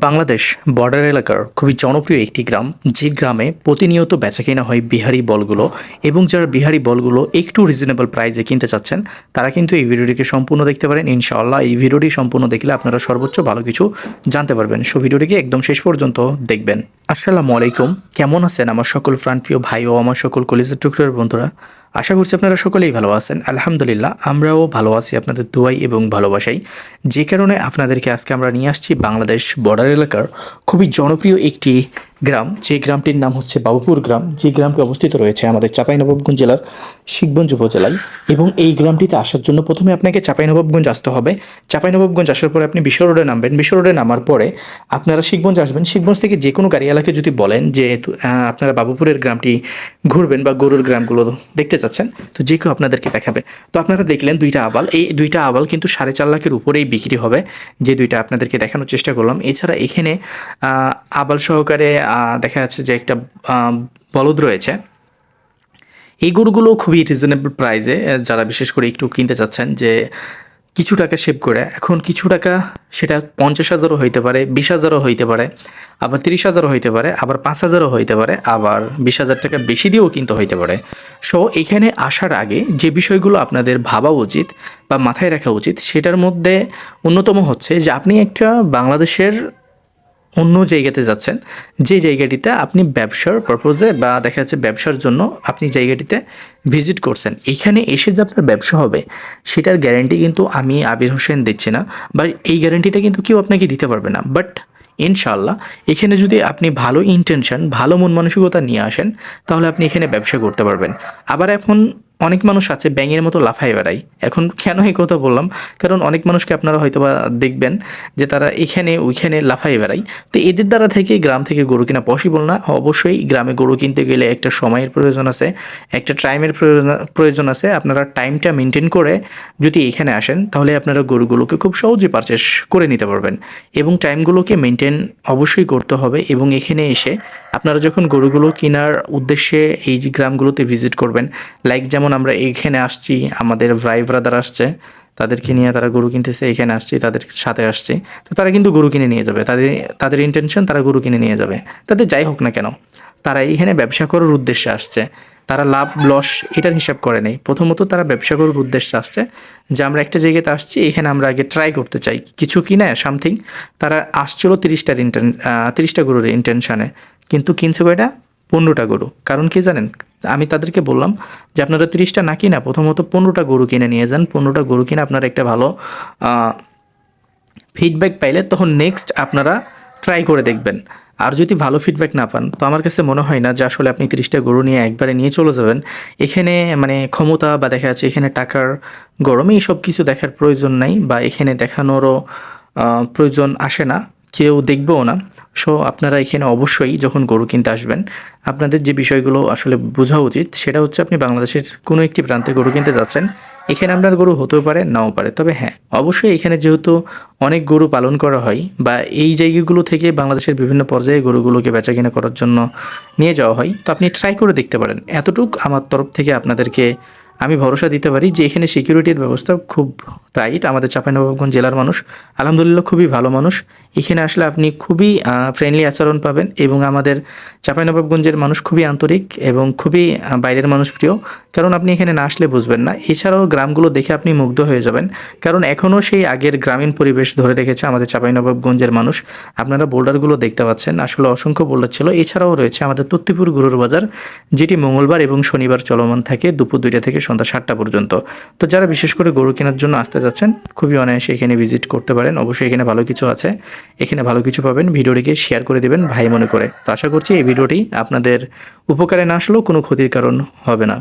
Bangladesh border এলাকার খুবই জনপ্রিয় একটি গ্রাম, যে গ্রামে প্রতিনিয়ত বেচাকেনা হয় বিহারি বলগুলো এবং যারা বিহারি বলগুলো একটু রিজনেবল প্রাইজে কিনতে চাচ্ছেন, তারা কিন্তু এই ভিডিওটিকে সম্পূর্ণ দেখতে পারেন। ইনশাআল্লাহ এই ভিডিওটি সম্পূর্ণ দেখলে আপনারা সর্বোচ্চ ভালো কিছু জানতে পারবেন। সো ভিডিওটিকে একদম শেষ পর্যন্ত দেখবেন। আসসালামু আলাইকুম। কেমন আছেন আমার সকল প্রাণপ্রিয় ভাই ও আমার সকল কলেজের টুকরের বন্ধুরা? আশা করছি আপনারা সকলেই ভালো আছেন। আলহামদুলিল্লাহ, আমরাও ভালো আছি আপনাদের দুয়াই এবং ভালোবাসাই। যে কারণে আপনাদেরকে আজকে আমরা নিয়ে আসছি বাংলাদেশ বর্ডার এলাকার খুবই জনপ্রিয় একটি গ্রাম, যে গ্রামটির নাম হচ্ছে বাবুপুর গ্রাম, যে গ্রামটি অবস্থিত রয়েছে আমাদের চাঁপাইনবাবগঞ্জ জেলার শিখগঞ্জ উপজেলায় এবং এই গ্রামটিতে আসার জন্য প্রথমে আপনাকে চাঁপাইনবাবগঞ্জ আসতে হবে। চাঁপাইনবাবগঞ্জ আসার পরে আপনি বিশ্ব রোডে নামবেন। বিশ্ব রোডে নামার পরে আপনারা শিখগঞ্জ আসবেন। শিখগঞ্জ থেকে যে কোনো গাড়িওয়ালাকে যদি বলেন যে আপনারা বাবুপুরের গ্রামটি ঘুরবেন বা গরুর গ্রামগুলো দেখতে চাচ্ছেন, তো যে কেউ আপনাদেরকে দেখাবে। তো আপনারা দেখলেন দুইটা আবাল। এই দুইটা আবাল কিন্তু সাড়ে চার লাখের উপরেই বিক্রি হবে। যে দুইটা আপনাদেরকে দেখানোর চেষ্টা করলাম। এছাড়া এখানে আবাল সহকারে দেখা যাচ্ছে যে একটা বলদ রয়েছে। এই গরুগুলো খুবই রিজনেবল প্রাইজে যারা বিশেষ করে একটু কিনতে চাচ্ছেন যে কিছু টাকা সেভ করে, এখন কিছু টাকা সেটা পঞ্চাশ হাজারও হইতে পারে, বিশ হাজারও হইতে পারে, আবার তিরিশ হাজারও হইতে পারে, আবার পাঁচ হাজারও হইতে পারে, আবার বিশ হাজার টাকা বেশি দিয়েও কিন্তু হইতে পারে। সো এখানে আসার আগে যে বিষয়গুলো আপনাদের ভাবা উচিত বা মাথায় রাখা উচিত, সেটার মধ্যে অন্যতম হচ্ছে যে আপনি একটা বাংলাদেশের অন্য জায়গাতে যাচ্ছেন, যে জায়গাটিতে আপনি ব্যবসার পারপোজে বা দেখা যাচ্ছে ব্যবসার জন্য আপনি জায়গাটিতে ভিজিট করছেন, এখানে এসে যে আপনার ব্যবসা হবে, সেটার গ্যারান্টি কিন্তু আমি আবির হোসেন দিচ্ছি না বা এই গ্যারান্টিটা কিন্তু কেউ আপনাকে দিতে পারবে না বাট ইনশাল্লাহ এখানে যদি আপনি ভালো ইন্টেনশন ভালো মন মানসিকতা নিয়ে আসেন, তাহলে আপনি এখানে ব্যবসা করতে পারবেন। আবার এখন অনেক মানুষ আছে ব্যাঙের মতো লাফাই বেড়ায়। এখন কেন এই কথা বললাম? কারণ অনেক মানুষকে আপনারা হয়তো বা দেখবেন যে তারা এখানে, ওইখানে লাফাই বেড়ায়। তো এদের দ্বারা থেকে, গ্রাম থেকে গরু কিনা পসিবল না। অবশ্যই গ্রামে গরু কিনতে গেলে একটা সময়ের প্রয়োজন আছে, একটা টাইমের প্রয়োজন প্রয়োজন আছে। আপনারা টাইমটা মেনটেন করে যদি এখানে আসেন, তাহলে আপনারা গরুগুলোকে খুব সহজে পারচেস করে নিতে পারবেন। এবং টাইমগুলোকে মেনটেন অবশ্যই করতে হবে। এবং এখানে এসে আপনারা যখন গরুগুলো কেনার উদ্দেশ্যে এই গ্রামগুলোতে ভিজিট করবেন লাইক যেমন আমরা এইখানে আসছি, আমাদের ভাই ব্রাদার আসছে, তাদেরকে নিয়ে তারা গরু কিনতেছে এখানে আসছি, তাদের সাথে আসছি, তো তারা কিন্তু গরু কিনে নিয়ে যাবে। তাদের তাদের ইন্টেনশন তারা গরু কিনে নিয়ে যাবে। তাদের যাই হোক না কেন, তারা এইখানে ব্যবসা করার উদ্দেশ্যে আসছে। তারা লাভ লস এটার হিসাব করে নেই। প্রথমত তারা ব্যবসা করার উদ্দেশ্যে আসছে যে, আমরা একটা জায়গাতে আসছি, এখানে আমরা আগে ট্রাই করতে চাই। কিছু কিনে সামথিং তারা আসছিল তিরিশটার ইন্টেন তিরিশটা গরুর ইন্টেনশনে কিন্তু কিনছে কয়টা? পনেরোটা গরু। কারণ কি জানেন? আমি তাদেরকে বললাম যে, আপনারা তিরিশটা না কিনা প্রথমত পনেরোটা গরু কিনে নিয়ে যান। পনেরোটা গরু কিনে আপনারা একটা ভালো ফিডব্যাক পাইলে তখন নেক্সট আপনারা ট্রাই করে দেখবেন। আর যদি ভালো ফিডব্যাক না পান, তো আমার কাছে মনে হয় না যে, আসলে আপনি তিরিশটা গরু নিয়ে একবারে নিয়ে চলে যাবেন। এখানে মানে ক্ষমতা বা দেখা যাচ্ছে এখানে টাকার গরম এই সব কিছু দেখার প্রয়োজন নাই বা এখানে দেখানোরও প্রয়োজন আসে না। কেউ দেখবেও না। সো আপনারা এখানে অবশ্যই যখন গরু কিনতে আসবেন, আপনাদের যে বিষয়গুলো আসলে বোঝা উচিত সেটা হচ্ছে আপনি বাংলাদেশের কোনো একটি প্রান্তে গরু কিনতে যাচ্ছেন, এখানে আপনার গরু হতেও পারে, নাও পারে। তবে হ্যাঁ অবশ্যই এখানে যেহেতু অনেক গরু পালন করা হয় বা এই জায়গাগুলো থেকে বাংলাদেশের বিভিন্ন পর্যায়ে গরুগুলোকে বেচা কিনা করার জন্য নিয়ে যাওয়া হয়, তো আপনি ট্রাই করে দেখতে পারেন। এতটুক আমার তরফ থেকে আপনাদেরকে আমি ভরসা দিতে পারি যে এখানে সিকিউরিটির ব্যবস্থা খুব টাইট আমাদের চাঁপাইনবাবগঞ্জ জেলার মানুষ। আলহামদুলিল্লাহ খুবই ভালো মানুষ। এখানে আসলে আপনি খুবই ফ্রেন্ডলি আচরণ পাবেন এবং আমাদের চাঁপাইনবাবগঞ্জের মানুষ খুবই আন্তরিক এবং খুবই বাইরের মানুষ প্রিয়। কারণ আপনি এখানে না আসলে বুঝবেন না। এছাড়াও গ্রামগুলো দেখে আপনি মুগ্ধ হয়ে যাবেন। কারণ এখনও সেই আগের গ্রামীণ পরিবেশ ধরে রেখেছে আমাদের চাঁপাইনবাবগঞ্জের মানুষ। আপনারা বোল্ডারগুলো দেখতে পাচ্ছেন। আসলে অসংখ্য বোল্ডার ছিল। এছাড়াও রয়েছে আমাদের তত্তিপুর গুরুর বাজার, যেটি মঙ্গলবার এবং শনিবার চলমান থাকে দুপুর দুইটা থেকে সন্ধ্যা সাতটা পর্যন্ত। তো যারা বিশেষ করে গরু কেনার জন্য আসতে যাচ্ছেন, খুবই অনায়াসে এখানে ভিজিট করতে পারেন। অবশ্যই এখানে ভালো কিছু আছে। এখানে ভালো কিছু পাবেন। ভিডিওটিকে শেয়ার করে দেবেন ভাই মনে করে। তো আশা করছি এই ভিডিওটি আপনাদের উপকারে না আসলেও কোনো ক্ষতির কারণ হবে না।